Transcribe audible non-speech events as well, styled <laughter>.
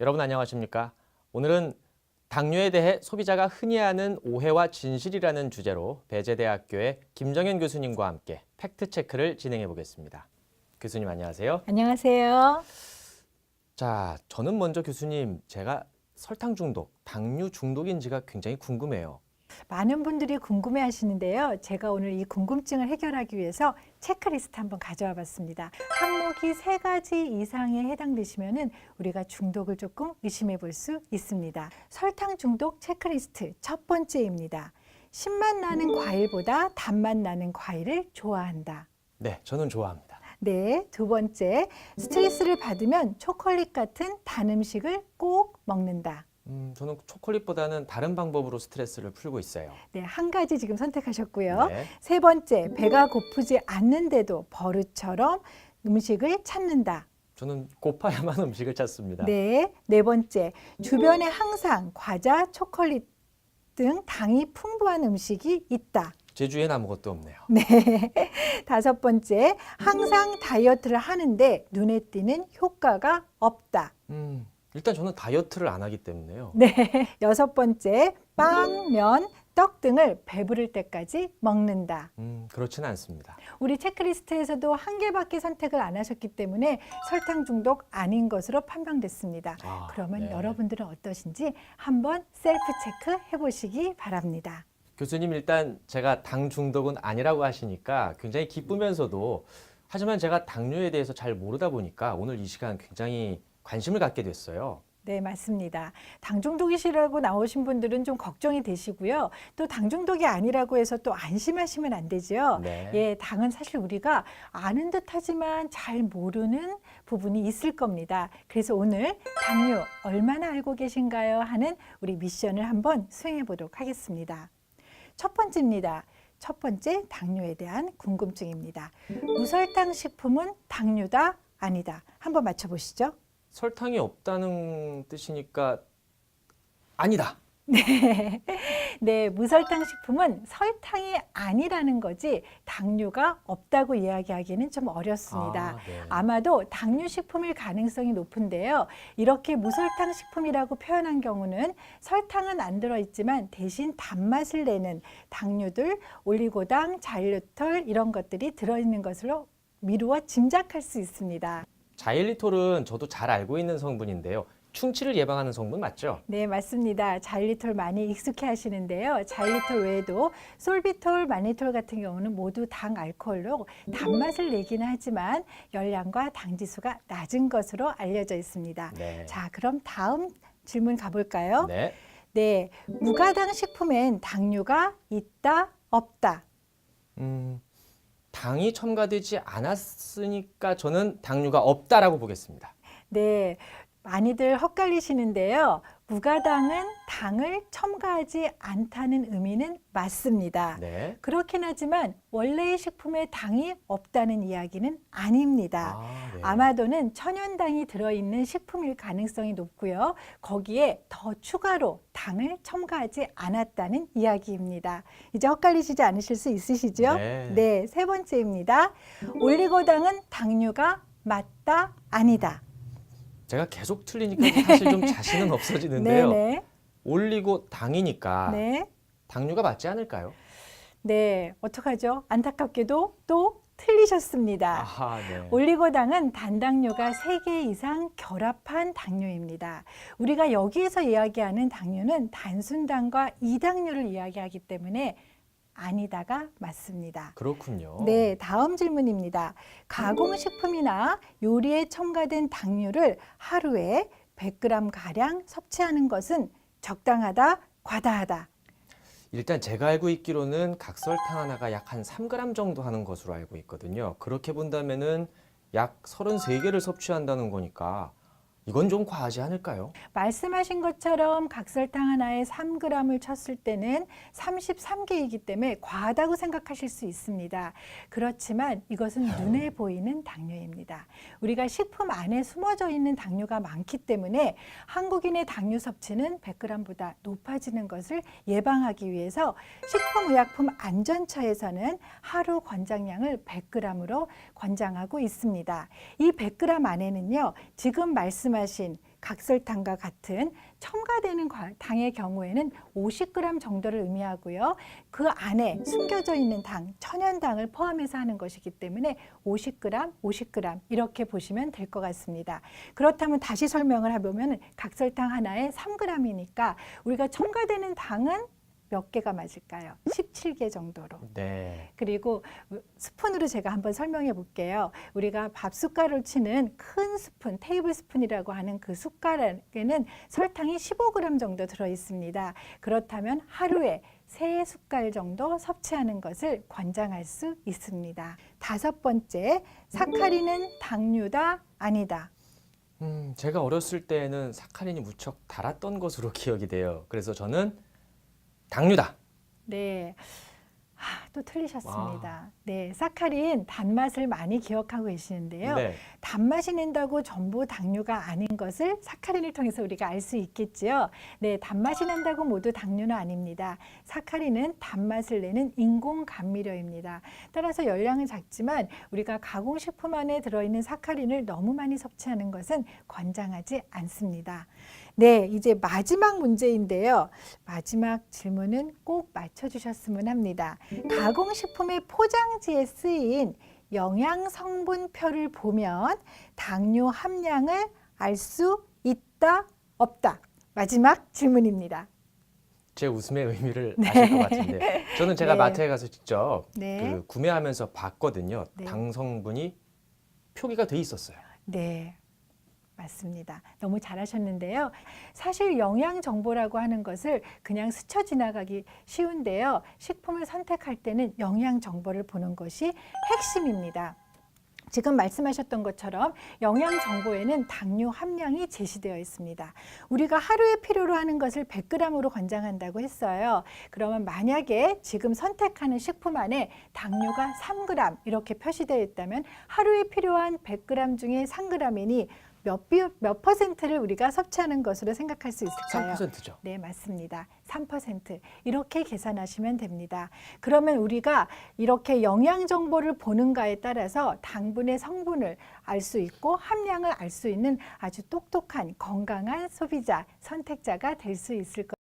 여러분 안녕하십니까? 오늘은 당뇨에 대해 소비자가 흔히 하는 오해와 진실이라는 주제로 배재대학교의 김정현 교수님과 함께 팩트 체크를 진행해 보겠습니다. 교수님 안녕하세요. 안녕하세요. 자, 저는 먼저 교수님 제가 설탕 중독, 당뇨 중독인지가 굉장히 궁금해요. 많은 분들이 궁금해 하시는데요. 제가 오늘 이 궁금증을 해결하기 위해서 체크리스트 한번 가져와 봤습니다. 항목이 세 가지 이상에 해당되시면은 우리가 중독을 조금 의심해 볼 수 있습니다. 설탕 중독 체크리스트 첫 번째입니다. 신맛 나는 과일보다 단맛 나는 과일을 좋아한다. 네, 저는 좋아합니다. 네, 두 번째, 스트레스를 받으면 초콜릿 같은 단 음식을 꼭 먹는다. 음, 저는 초콜릿보다는 다른 방법으로 스트레스를 풀고 있어요. 네, 한 가지 지금 선택하셨고요. 네. 세 번째, 배가 고프지 않는데도 버릇처럼 음식을 찾는다. 저는 고파야만 <laughs> 음식을 찾습니다. 네, 네 번째, 주변에 항상 과자, 초콜릿 등 당이 풍부한 음식이 있다. 제 주엔 아무것도 없네요. 네. <laughs> 다섯 번째, 항상 다이어트를 하는데 눈에 띄는 효과가 없다. 음, 일단 저는 다이어트를 안 하기 때문에요. 네. 여섯 번째, 빵, 면, 떡 등을 배부를 때까지 먹는다. 음, 그렇지는 않습니다. 우리 체크리스트에서도 한 개밖에 선택을 안 하셨기 때문에 설탕 중독 아닌 것으로 판명됐습니다. 아, 그러면 네. 여러분들은 어떠신지 한번 셀프 체크 해보시기 바랍니다. 교수님 일단 제가 당 중독은 아니라고 하시니까 굉장히 기쁘면서도 하지만 제가 당뇨에 대해서 잘 모르다 보니까 오늘 이 시간 굉장히 관심을 갖게 됐어요. 네, 맞습니다. 당 중독이시라고 나오신 분들은 좀 걱정이 되시고요. 또 당 중독이 아니라고 해서 또 안심하시면 안 되죠. 네. 예, 당은 사실 우리가 아는 듯 하지만 잘 모르는 부분이 있을 겁니다. 그래서 오늘 당뇨 얼마나 알고 계신가요? 하는 우리 미션을 한번 수행해 보도록 하겠습니다. 첫 번째입니다. 첫 번째 당뇨에 대한 궁금증입니다. 무설탕 식품은 당뇨다 아니다. 한번 맞춰 보시죠. 설탕이 없다는 뜻이니까 아니다. <laughs> 네. 네, 무설탕 식품은 설탕이 아니라는 거지 당뇨가 없다고 이야기하기는 좀 어렵습니다. 아, 네. 아마도 당뇨 식품일 가능성이 높은데요. 이렇게 무설탕 식품이라고 표현한 경우는 설탕은 안 들어있지만 대신 단맛을 내는 당류들, 올리고당, 자일리톨 이런 것들이 들어있는 것으로 미루어 짐작할 수 있습니다. 자일리톨은 저도 잘 알고 있는 성분인데요. 충치를 예방하는 성분 맞죠? 네, 맞습니다. 자일리톨 많이 익숙해 하시는데요. 자일리톨 외에도 솔비톨, 마니톨 같은 경우는 모두 당 알코올로 단맛을 내기는 하지만 열량과 당 지수가 낮은 것으로 알려져 있습니다. 네. 자, 그럼 다음 질문 가볼까요? 네. 네, 무가당 식품엔 당류가 있다, 없다. 음, 당이 첨가되지 않았으니까 저는 당류가 없다라고 보겠습니다. 네, 많이들 헛갈리시는데요. 무가당은 당을 첨가하지 않다는 의미는 맞습니다. 네. 그렇긴 하지만 원래의 식품에 당이 없다는 이야기는 아닙니다. 아, 네. 아마도는 천연당이 들어있는 식품일 가능성이 높고요. 거기에 더 추가로 당을 첨가하지 않았다는 이야기입니다. 이제 헷갈리시지 않으실 수 있으시죠? 네. 세 번째입니다. 올리고당은 당류가 맞다, 아니다. 제가 계속 틀리니까 사실 좀 자신은 없어지는데요. 네네. 올리고 당이니까 네. 당류가 맞지 않을까요? 네. 어떡하죠? 안타깝게도 또 틀리셨습니다. 아하, 네. 올리고당은 단당류가 세 개 이상 결합한 당류입니다. 우리가 여기에서 이야기하는 당류는 단순당과 이당류를 이야기하기 때문에 아니다가 맞습니다. 그렇군요. 네, 다음 질문입니다. 가공식품이나 요리에 첨가된 당류를 하루에 100g 가량 섭취하는 것은 적당하다, 과다하다. 일단 제가 알고 있기로는 각설탕 하나가 약 한 3g 정도 하는 것으로 알고 있거든요. 그렇게 본다면은 약 33개를 섭취한다는 거니까 이건 좀 과하지 않을까요? 말씀하신 것처럼 각설탕 하나에 3g을 쳤을 때는 33개이기 때문에 과하다고 생각하실 수 있습니다. 그렇지만 이것은 눈에 보이는 당뇨입니다. 우리가 식품 안에 숨어져 있는 당뇨가 많기 때문에 한국인의 당뇨 섭취는 100g보다 높아지는 것을 예방하기 위해서 식품의약품 안전처에서는 하루 권장량을 100g으로 권장하고 있습니다. 이 100g 안에는요, 지금 말씀하신 각설탕과 같은 첨가되는 과- 당의 경우에는 50g 정도를 의미하고요. 그 안에 숨겨져 있는 당, 천연당을 포함해서 하는 것이기 때문에 50g, 50g 이렇게 보시면 될 것 같습니다. 그렇다면 다시 설명을 해보면 각설탕 하나에 3g이니까 우리가 첨가되는 당은 몇 개가 맞을까요? 17개 정도로. 네. 그리고 스푼으로 제가 한번 설명해 볼게요. 우리가 밥 숟가락을 치는 큰 스푼, 테이블 스푼이라고 하는 그 숟가락에는 설탕이 15g 정도 들어 있습니다. 그렇다면 하루에 세 숟갈 정도 섭취하는 것을 권장할 수 있습니다. 다섯 번째, 사카린은 당류다 아니다. 음, 제가 어렸을 때는 사카린이 무척 달았던 것으로 <laughs> 기억이 돼요. 그래서 저는 당류다. 네. 아, 또 틀리셨습니다. 네, 사카린 단맛을 많이 기억하고 계시는데요. 네. 단맛이 난다고 전부 당류가 아닌 것을 사카린을 통해서 우리가 알 수 있겠지요. 네, 단맛이 난다고 모두 당류는 아닙니다. 사카린은 단맛을 내는 인공 감미료입니다. 따라서 열량은 작지만 우리가 가공식품 안에 들어있는 사카린을 너무 많이 섭취하는 것은 권장하지 않습니다. 네, 이제 마지막 문제인데요. 마지막 질문은 꼭 맞춰주셨으면 합니다. 가공식품의 포장지에 쓰인 영양 성분표를 보면 당류 함량을 알 수 있다 없다. 마지막 질문입니다. 제 웃음의 의미를 아실 것 같은데 저는 제가 네. 마트에 가서 직접 네. 그 구매하면서 봤거든요. 네. 당 성분이 표기가 돼 있었어요. 네. 맞습니다. 너무 잘하셨는데요. 사실 영양 정보라고 하는 것을 그냥 스쳐 지나가기 쉬운데요. 식품을 선택할 때는 영양 정보를 보는 것이 핵심입니다. 지금 말씀하셨던 것처럼 영양 정보에는 당류 함량이 제시되어 있습니다. 우리가 하루에 필요로 하는 것을 100g으로 권장한다고 했어요. 그러면 만약에 지금 선택하는 식품 안에 당류가 3g 이렇게 표시되어 있다면 하루에 필요한 100g 중에 3g이니 몇, 비, 몇 퍼센트를 우리가 섭취하는 것으로 생각할 수 있을까요? 3%죠. 네, 맞습니다. 3% 이렇게 계산하시면 됩니다. 그러면 우리가 이렇게 영양 정보를 보는가에 따라서 당분의 성분을 알 수 있고 함량을 알 수 있는 아주 똑똑한 건강한 소비자, 선택자가 될 수 있을 것